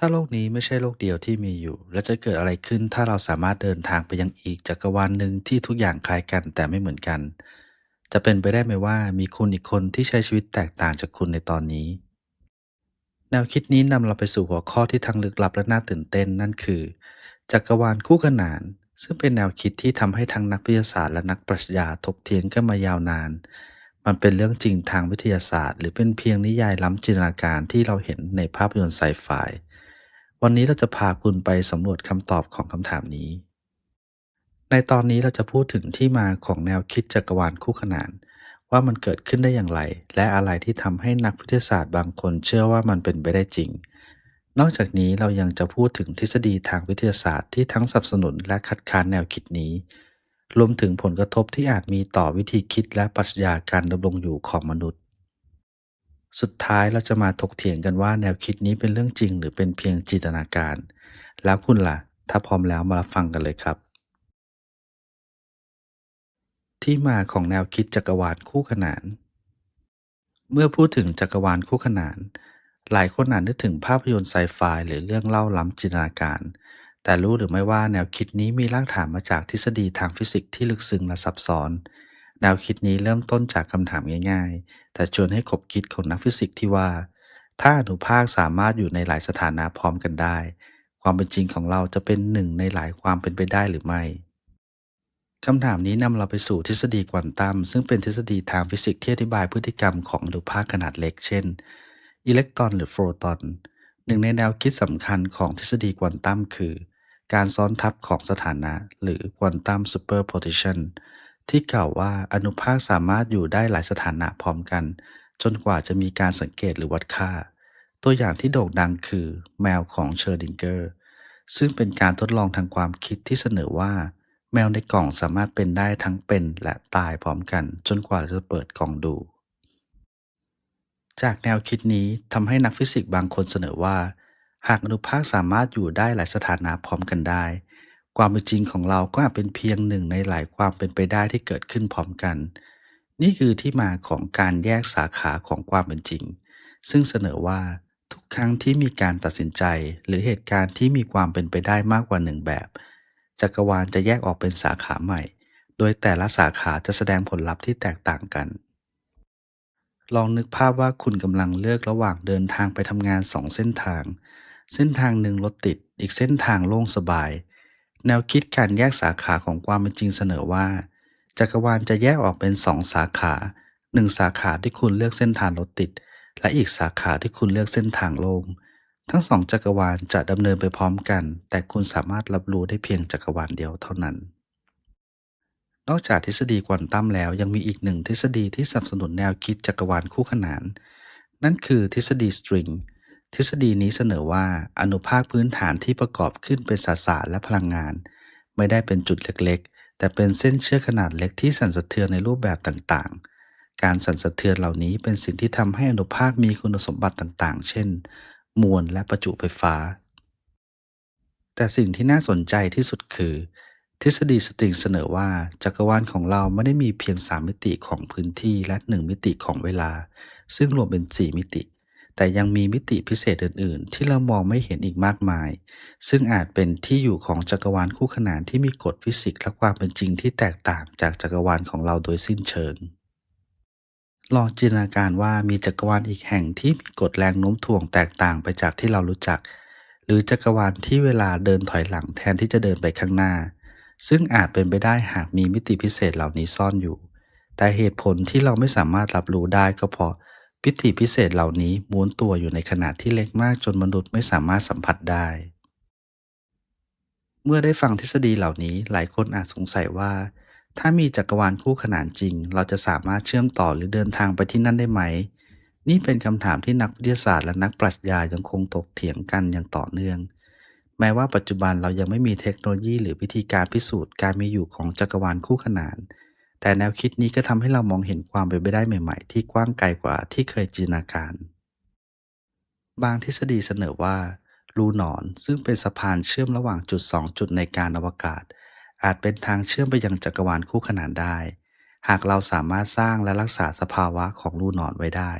ถ้าโลกนี้ไม่ใช่โลกเดียวที่มีอยู่ แล้วจะเกิดอะไรขึ้นถ้าเราสามารถเดินทางไปยังอีกจักรวาลหนึ่งที่ทุกอย่างคล้ายกันแต่ไม่เหมือนกัน จะเป็นไปได้ไหมว่ามีคุณอีกคนที่ใช้ชีวิตแตกต่างจากคุณในตอนนี้ แนวคิดนี้นำเราไปสู่หัวข้อที่ทั้งลึกลับและน่าตื่นเต้นนั่นคือ จักรวาลคู่ขนาน ซึ่งเป็นแนวคิดที่ทำให้ทั้งนักวิทยาศาสตร์และนักปรัชญาถกเถียงกันมายาวนาน มันเป็นเรื่องจริงทางวิทยาศาสตร์ หรือเป็นเพียงนิยายล้ำจินตนาการที่เราเห็นในภาพยนตร์ไซไฟ วันนี้เราจะพาคุณไปสำรวจคำตอบของคำถามนี้ ในตอนนี้เราจะพูดถึงที่มาของแนวคิดจักรวาลคู่ขนาน ว่ามันเกิดขึ้นได้อย่างไร และอะไรที่ทำให้นักวิทยาศาสตร์บางคนเชื่อว่ามันเป็นไปได้จริง นอกจากนี้เรายังจะพูดถึงทฤษฎีทางวิทยาศาสตร์ที่ทั้งสนับสนุนและคัดค้านแนวคิดนี้ รวมถึงผลกระทบที่อาจมีต่อวิธีคิดและปรัชญาการดำรงอยู่ของมนุษย์ สุดท้ายเราจะมาถกเถียงกันว่าแนวคิดนี้เป็นเรื่องจริง หรือเป็นเพียงจินตนาการ แล้วคุณล่ะ ถ้าพร้อมแล้วมาฟังกันเลยครับ ที่มาของแนวคิดจักรวาลคู่ขนาน เมื่อพูดถึงจักรวาลคู่ขนาน หลายคนอาจนึกถึงภาพยนตร์ไซไฟหรือเรื่องเล่าล้ำจินตนาการ แต่รู้หรือไม่ว่าแนวคิดนี้มีรากฐานมาจากทฤษฎีทางฟิสิกส์ที่ลึกซึ้งและซับซ้อน แนวคิดนี้เริ่มต้นจากคำถามง่ายๆ แต่ชวนให้คบคิดของนักฟิสิกส์ที่ว่า ถ้าอนุภาคสามารถอยู่ในหลายสถานะพร้อมกันได้ ความเป็นจริงของเราจะเป็นหนึ่งในหลายความเป็นไปได้หรือไม่คำถามนี้นำเราไปสู่ทฤษฎีควอนตัมซึ่งเป็นทฤษฎีทางฟิสิกส์ที่อธิบายพฤติกรรมของอนุภาคขนาดเล็ก เช่น อิเล็กตรอนหรือโฟตอน หนึ่งในแนวคิดสำคัญของทฤษฎีควอนตัมคือ การซ้อนทับของสถานะ หรือควอนตัมซูเปอร์โพซิชัน ที่กล่าวว่าอนุภาคสามารถอยู่ได้หลายสถานะพร้อมกัน จนกว่าจะมีการสังเกตหรือวัดค่า ตัวอย่างที่โด่งดังคือแมวของเชอร์ดิงเกอร์ ซึ่งเป็นการทดลองทางความคิดที่เสนอว่า แมวในกล่องสามารถเป็นได้ทั้งเป็นและตายพร้อมกัน จนกว่าจะเปิดกล่องดู จากแนวคิดนี้ทำให้นักฟิสิกส์บางคนเสนอว่า หากอนุภาคสามารถอยู่ได้หลายสถานะพร้อมกันได้ ความเป็นจริงของเราก็อาจเป็นเพียงหนึ่งในหลายความเป็นไปได้ที่เกิดขึ้นพร้อมกัน นี่คือที่มาของการแยกสาขาของความเป็นจริง ซึ่งเสนอว่าทุกครั้งที่มีการตัดสินใจ หรือเหตุการณ์ที่มีความเป็นไปได้มากกว่าหนึ่งแบบ จักรวาลจะแยกออกเป็นสาขาใหม่ โดยแต่ละสาขาจะแสดงผลลัพธ์ที่แตกต่างกัน ลองนึกภาพว่าคุณกำลังเลือกระหว่างเดินทางไปทำงานสองเส้นทาง เส้นทางหนึ่งรถติด อีกเส้นทางโล่งสบาย แนวคิดการแยกสาขาของความเป็นจริงเสนอว่า จักรวาลจะแยกออกเป็นสองสาขาหนึ่งสาขาที่คุณเลือกเส้นทางรถติด และอีกสาขาที่คุณเลือกเส้นทางโล่งทั้งสองจักรวาลจะดำเนินไปพร้อมกัน แต่คุณสามารถรับรู้ได้เพียงจักรวาลเดียวเท่านั้น นอกจากทฤษฎีควอนตัมแล้วยังมีอีกหนึ่งทฤษฎีที่สนับสนุนแนวคิดจักรวาลคู่ขนาน นั่นคือทฤษฎีสตริง ทฤษฎีนี้เสนอว่าอนุภาคพื้นฐานที่ประกอบขึ้นเป็นสสารและพลังงาน ไม่ได้เป็นจุดเล็กๆ แต่เป็นเส้นเชือกขนาดเล็กที่สั่นสะเทือนในรูปแบบต่างๆ การสั่นสะเทือนเหล่านี้เป็นสิ่งที่ทำให้อนุภาคมีคุณสมบัติต่างๆ เช่น มวลและประจุไฟฟ้า แต่สิ่งที่น่าสนใจที่สุดคือ ทฤษฎีสตริงเสนอว่าจักรวาลของเราไม่ได้มีเพียง 3 มิติของพื้นที่และ 1 มิติของเวลา ซึ่งรวมเป็น 4 มิติ แต่ยังมีมิติพิเศษอื่น ๆ ที่เรามองไม่เห็นอีกมากมาย ซึ่งอาจเป็นที่อยู่ของจักรวาลคู่ขนานที่มีกฎฟิสิกส์และความเป็นจริงที่แตกต่างจากจักรวาลของเราโดยสิ้นเชิง ลองจินตนาการว่ามีจักรวาลอีกแห่งที่มีกฎแรงโน้มถ่วงแตกต่างไปจากที่เรารู้จัก หรือจักรวาลที่เวลาเดินถอยหลังแทนที่จะเดินไปข้างหน้า ซึ่งอาจเป็นไปได้หากมีมิติพิเศษเหล่านี้ซ่อนอยู่ แต่เหตุผลที่เราไม่สามารถรับรู้ได้ก็เพราะ มิติพิเศษเหล่านี้ม้วนตัวอยู่ในขนาดที่เล็กมากจนมนุษย์ไม่สามารถสัมผัสได้ เมื่อได้ฟังทฤษฎีเหล่านี้หลายคนอาจสงสัยว่า ถ้ามีจักรวาลคู่ขนานจริง เราจะสามารถเชื่อมต่อหรือเดินทางไปที่นั่นได้ไหม นี่เป็นคำถามที่นักวิทยาศาสตร์และนักปรัชญายังคงถกเถียงกันอย่างต่อเนื่อง แม้ว่าปัจจุบันเรายังไม่มีเทคโนโลยี หรือวิธีการพิสูจน์การมีอยู่ของจักรวาลคู่ขนาน แต่แนวคิดนี้ก็ทำให้เรามองเห็นความเป็นไปได้ใหม่ ๆ ที่กว้างไกลกว่าที่เคยจินตนาการ บางทฤษฎีเสนอว่า รูหนอนซึ่งเป็นสะพานเชื่อมระหว่างจุด 2 จุดในการอวกาศ อาจเป็นทางเชื่อมไปยังจักรวาลคู่ขนานได้ หากเราสามารถสร้างและรักษาสภาวะของรูหนอนไว้ได้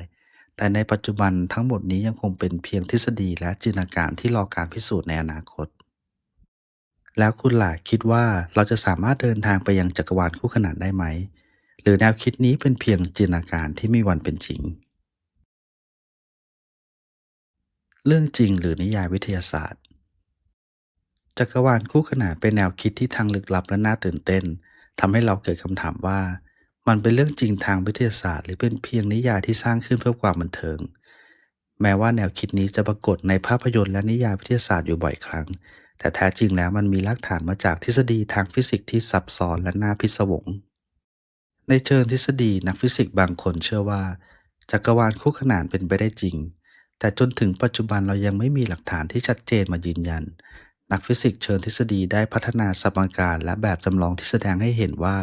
แต่ในปัจจุบันทั้งหมดนี้ยังคงเป็นเพียงทฤษฎีและจินตนาการที่รอการพิสูจน์ในอนาคต แล้วคุณล่ะคิดว่าเราจะสามารถเดินทางไปยังจักรวาลคู่ขนานได้ไหม หรือแนวคิดนี้เป็นเพียงจินตนาการที่ไม่วันเป็นจริง เรื่องจริงหรือนิยายวิทยาศาสตร์ จักรวาลคู่ขนานเป็นแนวคิดที่ทางลึกลับและน่าตื่นเต้นทำให้เราเกิดคำถามว่า มันเป็นเรื่องจริงทางวิทยาศาสตร์ หรือเป็นเพียงนิยายที่สร้างขึ้นเพื่อความบันเทิง แม้ว่าแนวคิดนี้จะปรากฏในภาพยนตร์และนิยายวิทยาศาสตร์อยู่บ่อยครั้ง แต่แท้จริงแล้วมันมีรากฐานมาจากทฤษฎีทางฟิสิกส์ที่ซับซ้อนและน่าพิศวง ในเชิงทฤษฎีนักฟิสิกส์บางคนเชื่อว่า จักรวาลคู่ขนานเป็นไปได้จริง แต่จนถึงปัจจุบันเรายังไม่มีหลักฐานที่ชัดเจนมายืนยัน นักฟิสิกส์เชิงทฤษฎีได้พัฒนาสมการและแบบจำลองที่แสดงให้เห็นว่า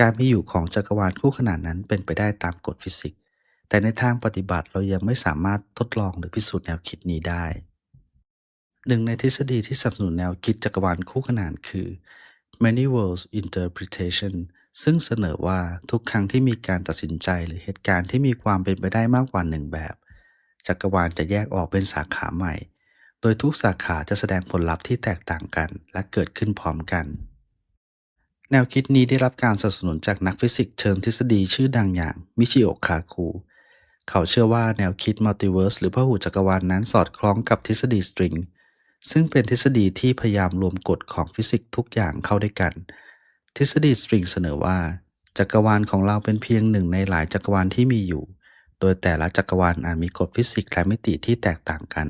การมีอยู่ของจักรวาลคู่ขนานนั้นเป็นไปได้ตามกฎฟิสิกส์แต่ในทางปฏิบัติเรายังไม่สามารถทดลองหรือพิสูจน์แนวคิดนี้ได้ หนึ่งในทฤษฎีที่สนับสนุนแนวคิดจักรวาลคู่ขนานคือ many worlds interpretation ซึ่งเสนอว่าทุกครั้งที่มีการตัดสินใจหรือเหตุการณ์ที่มีความเป็นไปได้มากกว่าหนึ่งแบบ จักรวาลจะแยกออกเป็นสาขาใหม่ โดยทุกสาขาจะแสดงผลลัพธ์ที่แตกต่างกันและเกิดขึ้นพร้อมกัน แนวคิดนี้ได้รับการสนับสนุนจากนักฟิสิกส์เชิงทฤษฎีชื่อดังอย่างมิชิโอคาคุเขาเชื่อว่าแนวคิดมัลติเวิร์สหรือพหูจักรวาลนนั้นสอดคล้องกับทฤษฎีสตริง ซึ่งเป็นทฤษฎีที่พยายามรวมกฎของฟิสิกส์ทุกอย่างเข้าด้วยกัน ทฤษฎีสตริงเสนอว่า จักรวาลของเราเป็นเพียงหนึ่งในหลายจักรวาลที่มีอยู่ โดยแต่ละจักรวาลอาจมีกฎฟิสิกส์และมิติที่แตกต่างกัน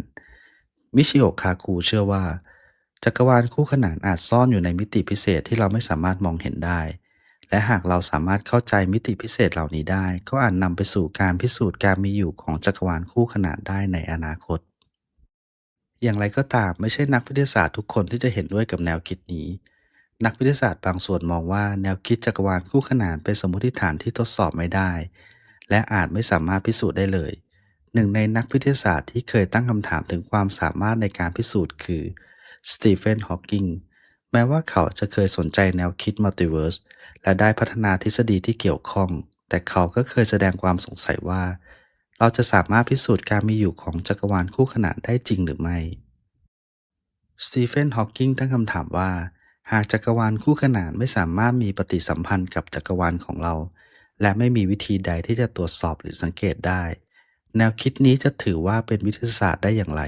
มิชิโอะคาคุเชื่อว่า จักรวาลคู่ขนานอาจซ่อนอยู่ในมิติพิเศษที่เราไม่สามารถมองเห็นได้ และหากเราสามารถเข้าใจมิติพิเศษเหล่านี้ได้ ก็อาจนำไปสู่การพิสูจน์การมีอยู่ของจักรวาลคู่ขนานได้ในอนาคต อย่างไรก็ตามไม่ใช่นักวิทยาศาสตร์ทุกคนที่จะเห็นด้วยกับแนวคิดนี้ นักวิทยาศาสตร์บางส่วนมองว่าแนวคิดจักรวาลคู่ขนานเป็นสมมติฐานที่ทดสอบไม่ได้ และอาจไม่สามารถพิสูจน์ได้เลย หนึ่งในนักวิทยาศาสตร์ที่เคยตั้งคำถามถึงความสามารถในการพิสูจน์คือสตีเฟนฮอว์กิงแม้ว่าเขาจะเคยสนใจแนวคิดมัลติเวิร์สและได้พัฒนาทฤษฎีที่เกี่ยวข้อง แต่เขาก็เคยแสดงความสงสัยว่า เราจะสามารถพิสูจน์การมีอยู่ของจักรวาลคู่ขนานได้จริงหรือไม่ สตีเฟน ฮอว์กิงตั้งคำถามว่า หากจักรวาลคู่ขนานไม่สามารถมีปฏิสัมพันธ์กับจักรวาลของเรา และไม่มีวิธีใดที่จะตรวจสอบหรือสังเกตได้ แนวคิดนี้จะถือว่าเป็นวิทยาศาสตร์ได้อย่างไร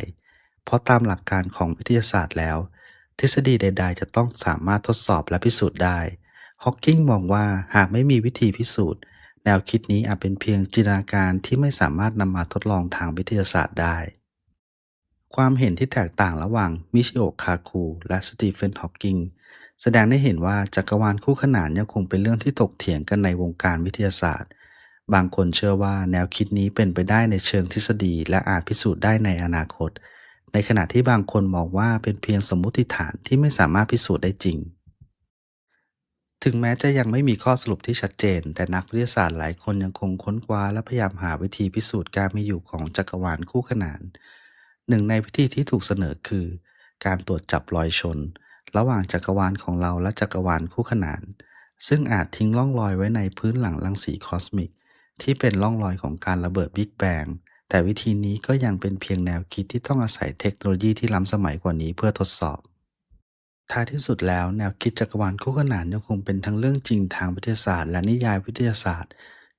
เพราะตามหลักการของวิทยาศาสตร์แล้ว ทฤษฎีใด ๆ จะต้องสามารถทดสอบและพิสูจน์ได้ ฮอว์กิงมองว่าหากไม่มีวิธีพิสูจน์ แนวคิดนี้อาจเป็นเพียงจินตนาการที่ไม่สามารถนำมาทดลองทางวิทยาศาสตร์ได้ ความเห็นที่แตกต่างระหว่างมิชิโอะคาคุและสตีเฟนฮอว์กิงแสดงให้เห็นว่าจักรวาลคู่ขนานยังคงเป็นเรื่องที่ถกเถียงกันในวงการวิทยาศาสตร์ บางคนเชื่อว่าแนวคิดนี้เป็นไปได้ในเชิงทฤษฎีและอาจพิสูจน์ได้ในอนาคต ในขณะที่บางคนมองว่าเป็นเพียงสมมุติฐานที่ไม่สามารถพิสูจน์ได้จริง ถึงแม้จะยังไม่มีข้อสรุปที่ชัดเจน แต่นักวิทยาศาสตร์หลายคนยังคงค้นคว้าและพยายามหาวิธีพิสูจน์การมีอยู่ของจักรวาลคู่ขนาน หนึ่งในวิธีที่ถูกเสนอคือ การตรวจจับรอยชน ระหว่างจักรวาลของเราและจักรวาลคู่ขนาน ซึ่งอาจทิ้งร่องรอยไว้ในพื้นหลังรังสีคอสมิก ที่เป็นร่องรอยของการระเบิดบิ๊กแบงแต่วิธีนี้ก็ยังเป็นเพียงแนวคิดที่ต้องอาศัยเทคโนโลยีที่ล้ำสมัยกว่านี้เพื่อทดสอบ ท้ายที่สุดแล้ว แนวคิดจักรวาลคู่ขนานยังคงเป็นทั้งเรื่องจริงทางวิทยาศาสตร์และนิยายวิทยาศาสตร์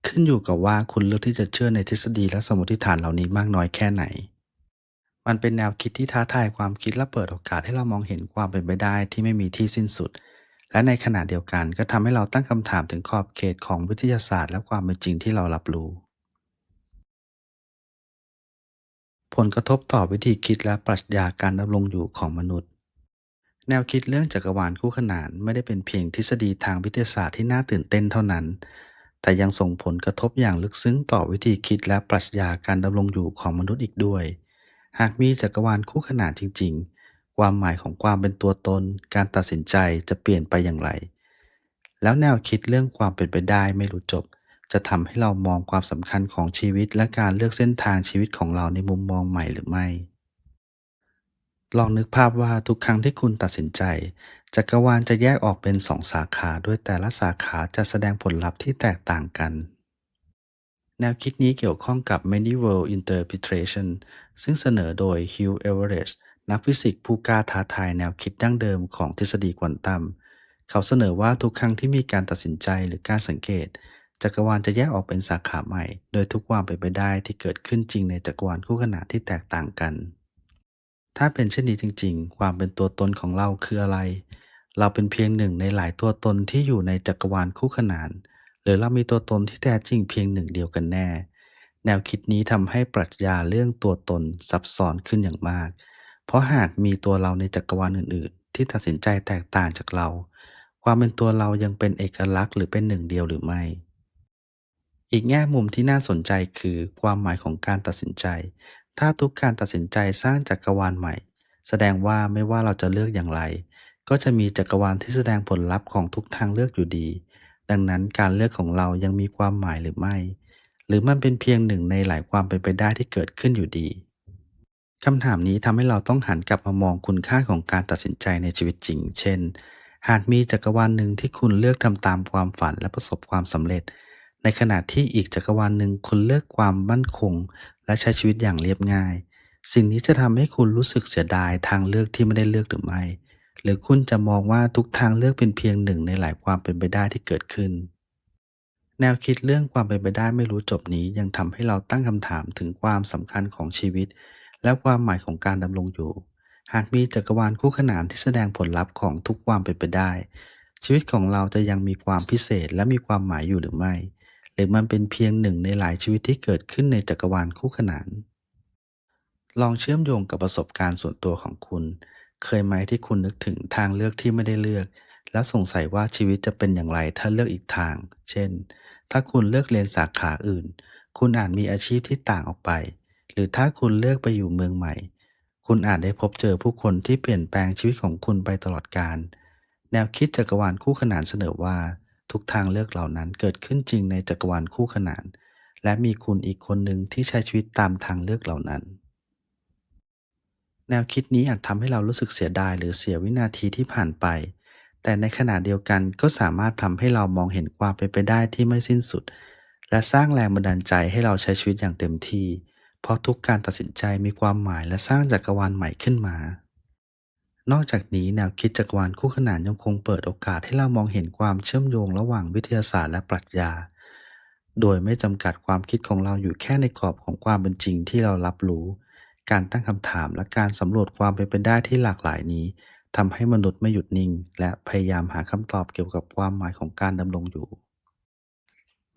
ขึ้นอยู่กับว่าคุณเลือกที่จะเชื่อในทฤษฎีและสมมติฐานเหล่านี้มากน้อยแค่ไหน มันเป็นแนวคิดที่ท้าทายความคิดและเปิดโอกาสให้เรามองเห็นความเป็นไปได้ที่ไม่มีที่สิ้นสุด และในขณะเดียวกันก็ทำให้เราตั้งคำถามถึงขอบเขตของวิทยาศาสตร์ และความเป็นจริงที่เรารับรู้ผลกระทบต่อวิธีคิดและปรัชญาการดำรงอยู่ของมนุษย์ แนวคิดเรื่องจักรวาลคู่ขนานไม่ได้เป็นเพียงทฤษฎีทางวิทยาศาสตร์ที่น่าตื่นเต้นเท่านั้น แต่ยังส่งผลกระทบอย่างลึกซึ้งต่อวิธีคิดและปรัชญาการดำรงอยู่ของมนุษย์อีกด้วย หากมีจักรวาลคู่ขนานจริง ๆ ความหมายของความเป็นตัวตน การตัดสินใจจะเปลี่ยนไปอย่างไร แล้วแนวคิดเรื่องความเป็นไปได้ไม่รู้จบ จะทำให้เรามองความสำคัญของชีวิตและการเลือกเส้นทางชีวิตของเราในมุมมองใหม่หรือไม่ ลองนึกภาพว่าทุกครั้งที่คุณตัดสินใจ จักรวาลจะแยกออกเป็นสองสาขาด้วยแต่ละสาขาจะแสดงผลลัพธ์ที่แตกต่างกัน แนวคิดนี้เกี่ยวข้องกับ Many World Interpretation ซึ่งเสนอโดย Hugh Everett นักฟิสิกส์ผู้กล้าท้าทายแนวคิดดั้งเดิมของทฤษฎีควอนตัม เขาเสนอว่าทุกครั้งที่มีการตัดสินใจหรือการสังเกต จักรวาลจะแยกออกเป็นสาขาใหม่ โดยทุกความเป็นไปได้ที่เกิดขึ้นจริงในจักรวาลคู่ขนานที่แตกต่างกัน ถ้าเป็นเช่นนี้จริง ๆ ความเป็นตัวตนของเราคืออะไร เราเป็นเพียงหนึ่งในหลายตัวตนที่อยู่ในจักรวาลคู่ขนาน หรือเรามีตัวตนที่แท้จริงเพียงหนึ่งเดียวกันแน่ แนวคิดนี้ทำให้ปรัชญาเรื่องตัวตนซับซ้อนขึ้นอย่างมาก เพราะหากมีตัวเราในจักรวาลอื่น ๆ ที่ตัดสินใจแตกต่างจากเรา ความเป็นตัวเรายังเป็นเอกลักษณ์หรือเป็นหนึ่งเดียวหรือไม่ อีกแง่มุมที่น่าสนใจคือความหมายของการตัดสินใจ ถ้าทุกการตัดสินใจสร้างจักรวาลใหม่ แสดงว่าไม่ว่าเราจะเลือกอย่างไร ก็จะมีจักรวาลที่แสดงผลลัพธ์ของทุกทางเลือกอยู่ดี ดังนั้นการเลือกของเรายังมีความหมายหรือไม่ หรือมันเป็นเพียงหนึ่งในหลายความเป็นไปได้ที่เกิดขึ้นอยู่ดีคำถามนี้ทำให้เราต้องหันกลับมามองคุณค่าของการตัดสินใจในชีวิตจริง เช่น หากมีจักรวาลหนึ่งที่คุณเลือกทำตามความฝันและประสบความสำเร็จ ในขณะที่อีกจักรวาลหนึ่งคุณเลือกความมั่นคง และใช้ชีวิตอย่างเรียบง่าย สิ่งนี้จะทำให้คุณรู้สึกเสียดายทางเลือกที่ไม่ได้เลือกหรือไม่ หรือคุณจะมองว่าทุกทางเลือกเป็นเพียงหนึ่งในหลายความเป็นไปได้ที่เกิดขึ้น แนวคิดเรื่องความเป็นไปได้ไม่รู้จบนี้ยังทำให้เราตั้งคำถามถึงความสำคัญของชีวิต และความหมายของการดำรงอยู่ หากมีจักรวาลคู่ขนานที่แสดงผลลัพธ์ของทุกความเป็นไปได้ชีวิตของเราจะยังมีความพิเศษและมีความหมายอยู่หรือไม่ รือมันเป็นเพียงหนึ่งในหลายชีวิตที่เกิดขึ้นในจักรวาลคู่ขนาน ลองเชื่อมโยงกับประสบการณ์ส่วนตัวของคุณ เคยไหมที่คุณนึกถึงทางเลือกที่ไม่ได้เลือก แล้วสงสัยว่าชีวิตจะเป็นอย่างไรถ้าเลือกอีกทาง เช่น ถ้าคุณเลือกเรียนสาขาอื่น คุณอาจมีอาชีพที่ต่างออกไป หรือถ้าคุณเลือกไปอยู่เมืองใหม่ คุณอาจได้พบเจอผู้คนที่เปลี่ยนแปลงชีวิตของคุณไปตลอดกาล แนวคิดจักรวาลคู่ขนานเสนอว่า ทุกทางเลือกเหล่านั้นเกิดขึ้นจริงในจักรวาลคู่ขนาน และมีคุณอีกคนหนึ่งที่ใช้ชีวิตตามทางเลือกเหล่านั้น แนวคิดนี้อาจทำให้เรารู้สึกเสียดายหรือเสียวินาทีที่ผ่านไป แต่ในขณะเดียวกันก็สามารถทำให้เรามองเห็นความเป็นไปได้ที่ไม่สิ้นสุด และสร้างแรงบันดาลใจให้เราใช้ชีวิตอย่างเต็มที่ เพราะทุกการตัดสินใจมีความหมายและสร้างจักรวาลใหม่ขึ้นมา นอกจากนี้แนวคิดจักรวาลคู่ขนานยังคงเปิดโอกาสให้เรามองเห็นความเชื่อมโยงระหว่างวิทยาศาสตร์และปรัชญา โดยไม่จำกัดความคิดของเราอยู่แค่ในกรอบของความเป็นจริงที่เรารับรู้ การตั้งคำถามและการสำรวจความเป็นไปได้ที่หลากหลายนี้ทำให้มนุษย์ไม่หยุดนิ่ง และพยายามหาคำตอบเกี่ยวกับความหมายของการดำรงอยู่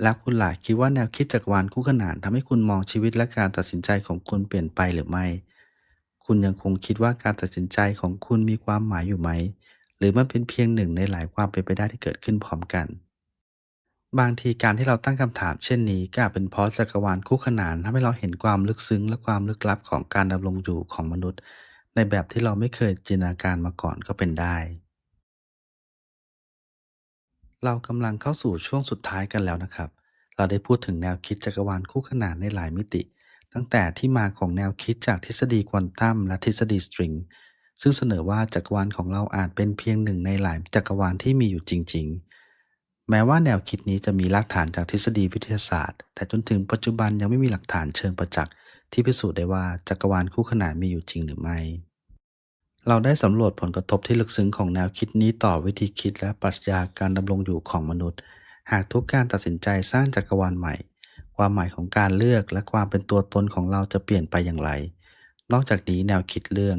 แล้วคุณหล่ะคิดว่าแนวคิดจักรวาลคู่ขนานทำให้คุณมองชีวิตและการตัดสินใจของคุณเปลี่ยนไปหรือไม่ คุณยังคงคิดว่าการตัดสินใจของคุณมีความหมายอยู่ไหม หรือมันเป็นเพียงหนึ่งในหลายความเป็นไปได้ที่เกิดขึ้นพร้อมกัน บางทีการที่เราตั้งคำถามเช่นนี้ก็อาจเป็นเพราะจักรวาลคู่ขนานทำให้เราเห็นความลึกซึ้งและความลึกลับของการดำรงอยู่ของมนุษย์ ในแบบที่เราไม่เคยจินตนาการมาก่อนก็เป็นได้ เรากำลังเข้าสู่ช่วงสุดท้ายกันแล้วนะครับ เราได้พูดถึงแนวคิดจักรวาลคู่ขนานในหลายมิติ ตั้งแต่ที่มาของแนวคิดจากทฤษฎีควอนตัมและทฤษฎีสตริง ซึ่งเสนอว่าจักรวาลของเราอาจเป็นเพียงหนึ่งในหลายจักรวาลที่มีอยู่จริง ๆ แม้ว่าแนวคิดนี้จะมีรากฐานจากทฤษฎีวิทยาศาสตร์ แต่จนถึงปัจจุบันยังไม่มีหลักฐานเชิงประจักษ์ที่พิสูจน์ได้ว่าจักรวาลคู่ขนานมีอยู่จริงหรือไม่ เราได้สำรวจผลกระทบที่ลึกซึ้งของแนวคิดนี้ต่อวิธีคิดและปรัชญาการดำรงอยู่ของมนุษย์ หากทุกการตัดสินใจสร้างจักรวาลใหม่ ความหมายของการเลือกและความเป็นตัวตนของเราจะเปลี่ยนไปอย่างไร นอกจากนี้แนวคิดเรื่อง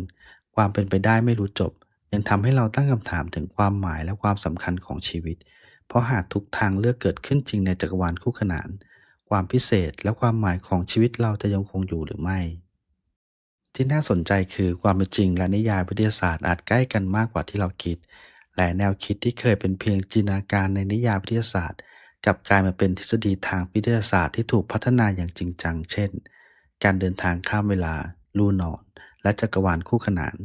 ความเป็นไปได้ไม่รู้จบ ยังทำให้เราตั้งคำถามถึงความหมายและความสำคัญของชีวิต เพราะหากทุกทางเลือกเกิดขึ้นจริงในจักรวาลคู่ขนาน ความพิเศษและความหมายของชีวิตเราจะยังคงอยู่หรือไม่ ที่น่าสนใจคือความเป็นจริงและนิยายวิทยาศาสตร์อาจใกล้กันมากกว่าที่เราคิด และแนวคิดที่เคยเป็นเพียงจินตนาการในนิยายวิทยาศาสตร์ กลับกลายมาเป็นทฤษฎีทางวิทยาศาสตร์ที่ถูกพัฒนาอย่างจริงจัง เช่น การเดินทางข้ามเวลา ลูนอน และจักรวาลคู่ขนาน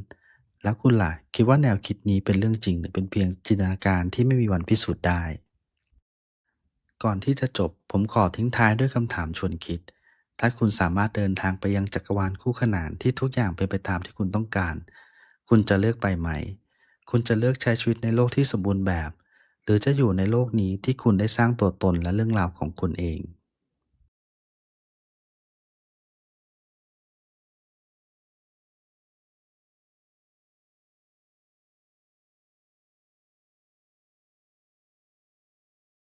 แล้วคุณล่ะ คิดว่าแนวคิดนี้เป็นเรื่องจริงหรือเป็นเพียงจินตนาการที่ไม่มีวันพิสูจน์ได้ ก่อนที่จะจบผมขอทิ้งท้ายด้วยคำถามชวนคิด ถ้าคุณสามารถเดินทางไปยังจักรวาลคู่ขนานที่ทุกอย่างเป็นไปตามที่คุณต้องการ คุณจะเลือกไปไหม คุณจะเลือกใช้ชีวิตในโลกที่สมบูรณ์แบบ รือจะอยู่ในโลกนี้ที่คุณได้สร้างตัวตนและเรื่องราวของคุณเอง